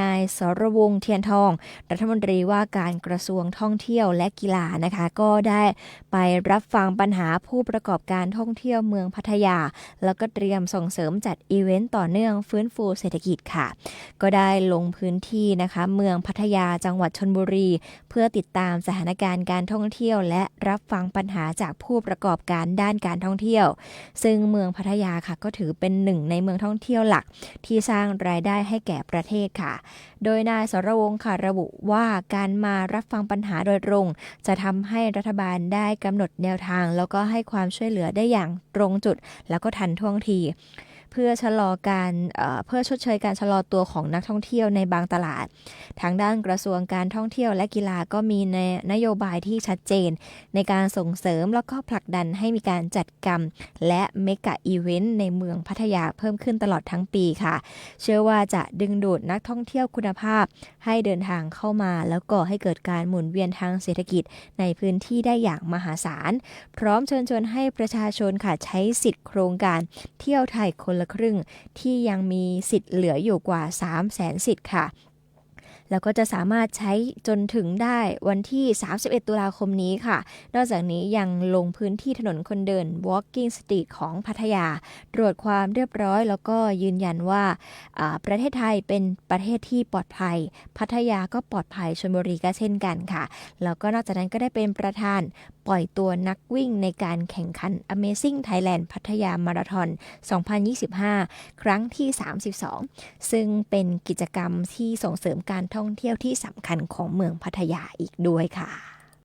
นายสรวงเทียนทอง รัฐมนตรีว่าการกระทรวงท่องเที่ยวและกีฬานะคะ ก็ได้ไปรับฟังปัญหาผู้ประกอบการท่องเที่ยวเมืองพัทยา แล้วก็เตรียมส่งเสริมจัดอีเวนต์ต่อเนื่องฟื้นฟูเศรษฐกิจค่ะ ก็ได้ลงพื้นที่นะคะ เมืองพัทยาจังหวัดชนบุรี เพื่อติดตามสถานการณ์การท่องเที่ยว และรับฟังปัญหาจากผู้ประกอบการด้านการท่องเที่ยว ซึ่งเมืองพัทยาค่ะก็ถือเป็นหนึ่งในเมืองท่องเที่ยวหลัก ที่สร้างรายได้ให้แก่ประเทศค่ะโดยนายสรวงศ์ค่ะระบุว่าการมารับฟังปัญหาโดยตรง จะทำให้รัฐบาลได้กำหนดแนวทาง แล้วก็ให้ความช่วยเหลือได้อย่างตรงจุด แล้วก็ทันท่วงที เพื่อชะลอการเพื่อชดเชยการชะลอตัวของนักท่องเที่ยวในบางตลาด ทางด้านกระทรวงการท่องเที่ยวและกีฬาก็มีในนโยบายที่ชัดเจน ในการส่งเสริมแล้วก็ผลักดันให้มีการจัดกรรม และเมกะอีเวนต์ในเมืองพัทยาเพิ่มขึ้นตลอดทั้งปีค่ะ เชื่อว่าจะดึงดูดนักท่องเที่ยวคุณภาพ ให้เดินทางเข้ามา แล้วก่อให้เกิดการหมุนเวียนทางเศรษฐกิจในพื้นที่ได้อย่างมหาศาล พร้อมเชิญชวนให้ประชาชนค่ะใช้สิทธิ์โครงการเที่ยวไทยคนละครึ่ง ที่ยังมีสิทธิ์เหลืออยู่กว่า 3 0 0แสนสิทธิ์ค่ะ แล้วก็จะสามารถใช้จนถึงได้วันที่ 31 ตุลาคมนี้ค่ะ นอกจากนี้ยังลงพื้นที่ถนนคนเดิน Walking Street ของพัทยา ตรวจความเรียบร้อย แล้วก็ยืนยันว่าประเทศไทยเป็นประเทศที่ปลอดภัย พัทยาก็ปลอดภัยชลบุรีก็เช่นกันค่ะ แล้วก็นอกจากนั้นก็ได้เป็นประธานปล่อยตัวนักวิ่งในการแข่งขัน Amazing Thailand พัทยามาราธอน 2025 ครั้งที่ 32 ซึ่งเป็นกิจกรรมที่ส่งเสริมการท่องเที่ยวที่สำคัญของเมืองพัทยาอีกด้วยค่ะ